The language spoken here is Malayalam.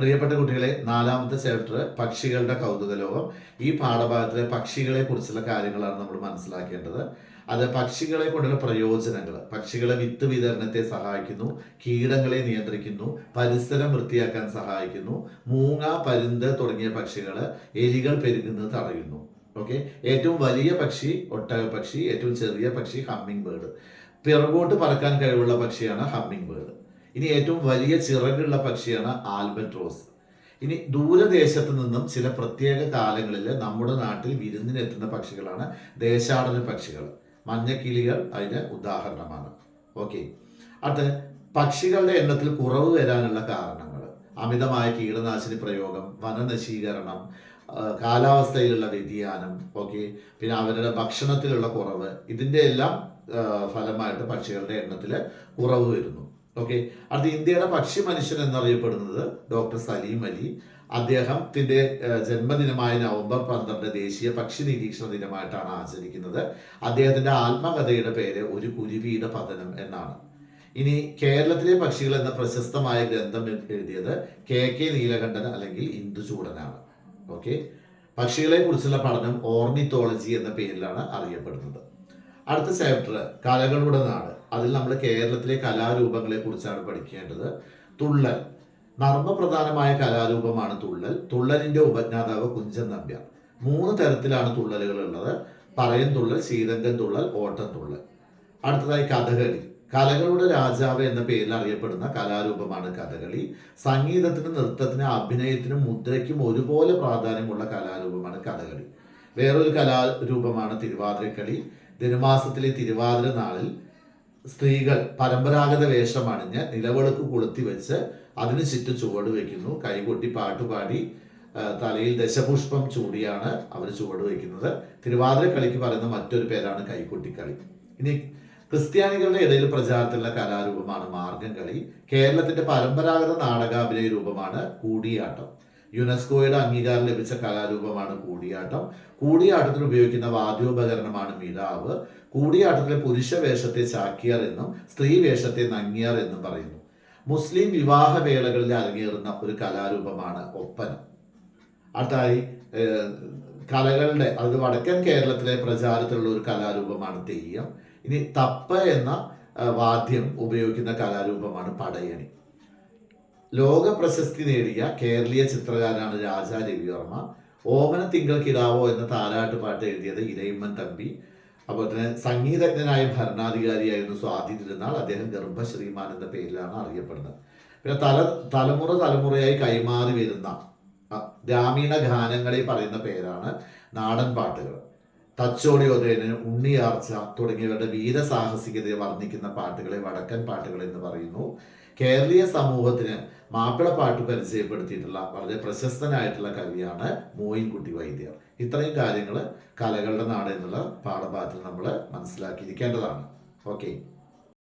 പ്രിയപ്പെട്ട കുട്ടികളെ നാലാമത്തെ ചാപ്റ്റർ പക്ഷികളുടെ കൗതുക ലോകം ഈ പാഠഭാഗത്തിലെ പക്ഷികളെ കുറിച്ചുള്ള കാര്യങ്ങളാണ് നമ്മൾ മനസ്സിലാക്കേണ്ടത്. അത് പക്ഷികളെ കൊണ്ടുള്ള പ്രയോജനങ്ങൾ പക്ഷികളെ വിത്ത് വിതരണത്തെ സഹായിക്കുന്നു കീടങ്ങളെ നിയന്ത്രിക്കുന്നു പരിസരം വൃത്തിയാക്കാൻ സഹായിക്കുന്നു മൂങ്ങ പരുന്ത് തുടങ്ങിയ പക്ഷികൾ എലികൾ പെരുകുന്നത് തടയുന്നു. ഓക്കെ ഏറ്റവും വലിയ പക്ഷി ഒട്ടക പക്ഷി ഏറ്റവും ചെറിയ പക്ഷി ഹമ്മിങ് ബേർഡ്. പിറകോട്ട് പറക്കാൻ കഴിവുള്ള പക്ഷിയാണ് ഹമ്മിങ് ബേർഡ്. ഇനി ഏറ്റവും വലിയ ചിറകുള്ള പക്ഷിയാണ് ആൽബട്രോസ്. ഇനി ദൂരദേശത്ത് നിന്നും ചില പ്രത്യേക കാലങ്ങളിൽ നമ്മുടെ നാട്ടിൽ വിരുന്നിനെത്തുന്ന പക്ഷികളാണ് ദേശാടന പക്ഷികൾ. മഞ്ഞക്കിളികൾ അതിന് ഉദാഹരണമാണ്. ഓക്കെ. അടുത്ത പക്ഷികളുടെ എണ്ണത്തിൽ കുറവ് വരാനുള്ള കാരണങ്ങൾ. അമിതമായ കീടനാശിനി പ്രയോഗം വനനശീകരണം കാലാവസ്ഥയിലുള്ള വ്യതിയാനം ഓക്കെ. പിന്നെ അവരുടെ ഭക്ഷണത്തിലുള്ള കുറവ് ഇതിന്റെ എല്ലാം ഫലമായിട്ട് പക്ഷികളുടെ എണ്ണത്തിൽ കുറവ് വരുന്നു. ഓക്കെ അടുത്ത ഇന്ത്യയുടെ പക്ഷി മനുഷ്യൻ എന്നറിയപ്പെടുന്നത് ഡോക്ടർ സലീം അലി. അദ്ദേഹത്തിന്റെ ജന്മദിനമായ നവംബർ പന്ത്രണ്ട് ദേശീയ പക്ഷി നിരീക്ഷണ ദിനമായിട്ടാണ് ആചരിക്കുന്നത്. അദ്ദേഹത്തിന്റെ ആത്മകഥയുടെ പേര് ഒരു കുരുവിയുടെ പതനം എന്നാണ്. ഇനി കേരളത്തിലെ പക്ഷികൾ എന്ന പ്രശസ്തമായ ഗ്രന്ഥം എഴുതിയത് കെ കെ നീലകണ്ഠൻ അല്ലെങ്കിൽ ഇന്ദുചൂടനാണ് ഓക്കെ പക്ഷികളെ കുറിച്ചുള്ള പഠനം ഓർണിത്തോളജി എന്ന പേരിലാണ് അറിയപ്പെടുന്നത്. അടുത്ത ചാപ്റ്റർ കലകളുടെ നാട് അതിൽ നമ്മൾ കേരളത്തിലെ കലാരൂപങ്ങളെ കുറിച്ചാണ് പഠിക്കേണ്ടത്. തുള്ളൽ. നർമ്മപ്രധാനമായ കലാരൂപമാണ് തുള്ളൽ. തുള്ളലിന്റെ ഉപജ്ഞാതാവ് കുഞ്ചൻ നമ്പ്യാർ. മൂന്ന് തരത്തിലാണ് തുള്ളലുകൾ ഉള്ളത്. പറയൻ തുള്ളൽ ശീതങ്കൻ തുള്ളൽ ഓട്ടം തുള്ളൽ. അടുത്തതായി കഥകളി. കലകളുടെ രാജാവ് എന്ന പേരിൽ അറിയപ്പെടുന്ന കലാരൂപമാണ് കഥകളി. സംഗീതത്തിനും നൃത്തത്തിനും അഭിനയത്തിനും മുദ്രയ്ക്കും ഒരുപോലെ പ്രാധാന്യമുള്ള കലാരൂപമാണ് കഥകളി. വേറൊരു കലാരൂപമാണ് തിരുവാതിരക്കളി. ധനുമാസത്തിലെ തിരുവാതിര നാളിൽ സ്ത്രീകൾ പരമ്പരാഗത വേഷമണിഞ്ഞ് നിലവിളക്ക് കൊളുത്തി വെച്ച് അതിനു ചുറ്റും ചുവട് വയ്ക്കുന്നു കൈകൊട്ടി പാട്ടുപാടി തലയിൽ ദശപുഷ്പം ചൂടിയാണ് അവർ ചുവട് വയ്ക്കുന്നത് തിരുവാതിര കളിക്ക് പറയുന്ന മറ്റൊരു പേരാണ് കൈകൊട്ടിക്കളി. ഇനി ക്രിസ്ത്യാനികളുടെ ഇടയിൽ പ്രചാരത്തിലുള്ള കലാരൂപമാണ് മാർഗം കളി കേരളത്തിന്റെ പരമ്പരാഗത നാടകാഭിനയ രൂപമാണ് കൂടിയാട്ടം. യുനെസ്കോയുടെ അംഗീകാരം ലഭിച്ച കലാരൂപമാണ് കൂടിയാട്ടം. കൂടിയാട്ടത്തിന് ഉപയോഗിക്കുന്ന വാദ്യോപകരണമാണ് മിഴാവ് കൂടിയാട്ടത്തിലെ പുരുഷ വേഷത്തെ ചാക്കിയാർ എന്നും സ്ത്രീ വേഷത്തെ നങ്ങിയാർ എന്നും പറയുന്നു. മുസ്ലിം വിവാഹ വേളകളിൽ അരങ്ങേറുന്ന ഒരു കലാരൂപമാണ് ഒപ്പന. അടുത്തായി കലകളുടെ അത് വടക്കൻ കേരളത്തിലെ പ്രചാരത്തിലുള്ള ഒരു കലാരൂപമാണ് തെയ്യം. ഇനി തപ്പ എന്ന വാദ്യം ഉപയോഗിക്കുന്ന കലാരൂപമാണ് പടയണി. ലോക പ്രശസ്തി നേടിയ കേരളീയ ചിത്രകാരനാണ് രാജാ രവിവർമ്മ. ഓമന തിങ്കൾ കിടാവോ എന്ന താരാട്ട് പാട്ട് എഴുതിയത് ഇരയിമ്മൻ തമ്പി. അതുപോലെ തന്നെ സംഗീതജ്ഞനായ ഭരണാധികാരിയായിരുന്നു സ്വാതി തിരുനാൾ. അദ്ദേഹം ഗർഭശ്രീമാൻ എന്ന പേരിലാണ് അറിയപ്പെടുന്നത്. പിന്നെ തല തലമുറ തലമുറയായി കൈമാറി വരുന്ന ഗ്രാമീണ ഗാനങ്ങളെ പറയുന്ന പേരാണ് നാടൻ പാട്ടുകൾ. തച്ചോടിയോദയന് ഉണ്ണിയാർച്ച തുടങ്ങിയവരുടെ വീരസാഹസികതയെ വർണിക്കുന്ന പാട്ടുകളെ വടക്കൻ പാട്ടുകൾ എന്ന് പറയുന്നു. കേരളീയ സമൂഹത്തിന് മാപ്പിളപ്പാട്ട് പരിചയപ്പെടുത്തിയിട്ടുള്ള വളരെ പ്രശസ്തനായിട്ടുള്ള കവിയാണ് മോയിൻകുട്ടി വൈദ്യർ. ഇത്രയും കാര്യങ്ങൾ കലകളുടെ നാട് എന്നുള്ള പാഠഭാഗത്തിൽ നമ്മൾ മനസ്സിലാക്കിയിരിക്കേണ്ടതാണ്. ഓക്കെ